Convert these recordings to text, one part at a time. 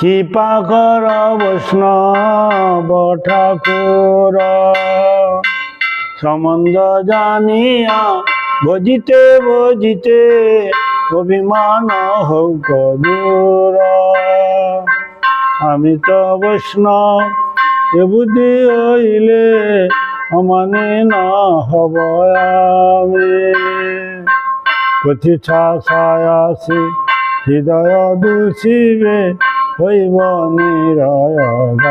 কৃপা কর বৈষ্ণব ঠাকুর। সম্বন্ধ জানিয়া ভজিতে ভজিতে অভিমান হোক দূর আমি তো বৈষ্ণব, এ বুদ্ধি হইলে অমানে না হব আমি। প্রতিষ্ঠা ছায়াসী, হৃদয় দূষিবে হইব নিরয়গামী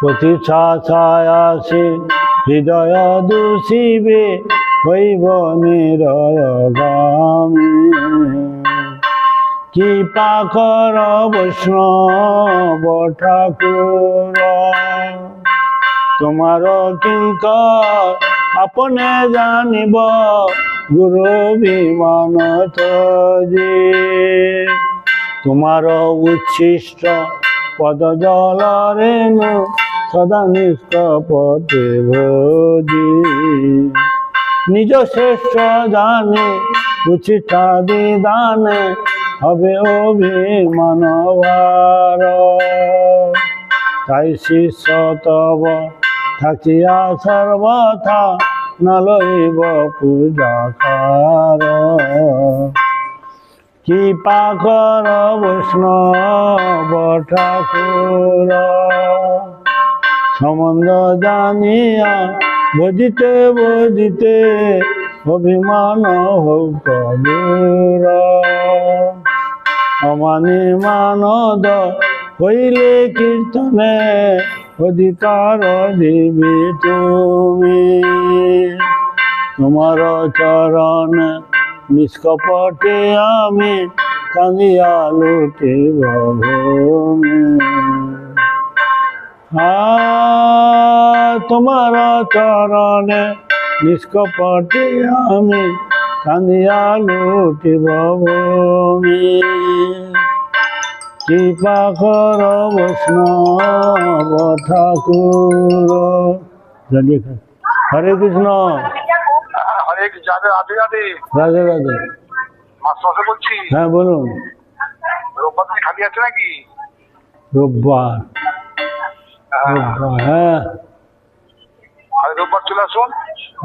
প্রতিষ্ঠা ছায়াসী হৃদয় দূষিবে হইব নিরয়গামী কৃপা কর বৈষ্ণব ঠাকুর তোমার কিঙ্কর, আপনে জানিব। গুরু বিমান যে তোমার উচ্ছিষ্ট পদ জল রেণু সদা নিষ্কপটে ভোজি। নিজ শ্রেষ্ঠ জানে উচিতাদি দানে হবে অভিমানবার তাই শিষ্য তব থাকিয়া সর্বথা নলইব পূজা কর কৃপা কর বৈষ্ণব ঠাকুর। সম্বন্ধ জানিয়া বুঝিতে বুঝিতে অভিমান হোক দূর অমানি মানদ হইলে কীর্তনে অধিকার দিবি তুমি তোমার চরণ নিষ্কপটে আমি কাঁদিয়া লুটিব ভূমি আ তোমার চরণে নিষ্কপটে আমি কাঁদিয়া লুটিব ভূমি কৃপা কর বৈষ্ণব ঠাকুর। হরে কৃষ্ণ। রাধে রাধে। হ্যাঁ বলুন। রোববার রোববার। হ্যাঁ। রোববার হ্যাঁ। রোববার চলে আসুন।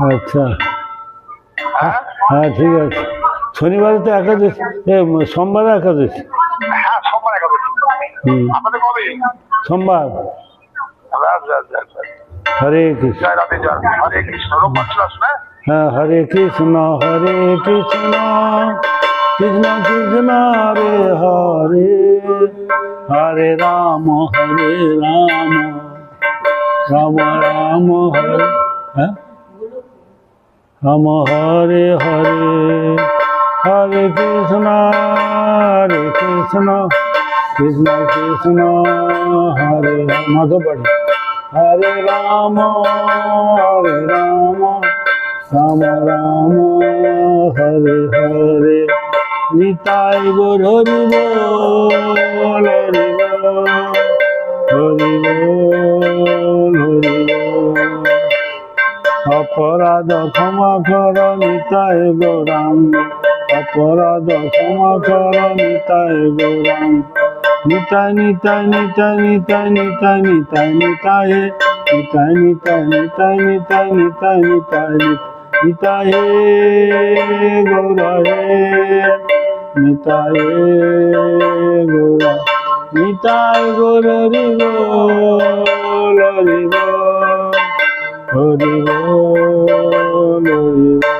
আচ্ছা। হ্যাঁ। হ্যাঁ ঠিক আছে। শনিবারে তো একাদশী সোমবারে একাদশী। আপনাদের কবে? সোমবার। হরে কৃষ্ণ। হরে কৃষ্ণ। হ্যাঁ হরে কৃষ্ণ হরে কৃষ্ণ। কৃষ্ণ কৃষ্ণ হরে হরে। হরে রাম হরে রাম। রাম রাম হরে। হ্যাঁ? রাম হরে হরে। হরে কৃষ্ণ হরে কৃষ্ণ। কৃষ্ণ কৃষ্ণ হরে মাধবড়ি হরে রাম হরে রাম রাম রাম, হরে হরে। নিতাই গোর হরি বল হরি বল হরি বল। হরি অপরাধ ক্ষমা কর, নিতাই গৌরাঙ্গ অপরাধ ক্ষমা কর, নিতাই গৌরাঙ্গ নিতাই নিতাই নিতাই নিতাই নিতাই নিতাই নিতাই নিতাই নিতাই নিতাই নিতাই নিতাই নিতাই নিতাই গৌর হে নিতাই গৌর নিতাই গৌর হরি বল হরি বল হরি বল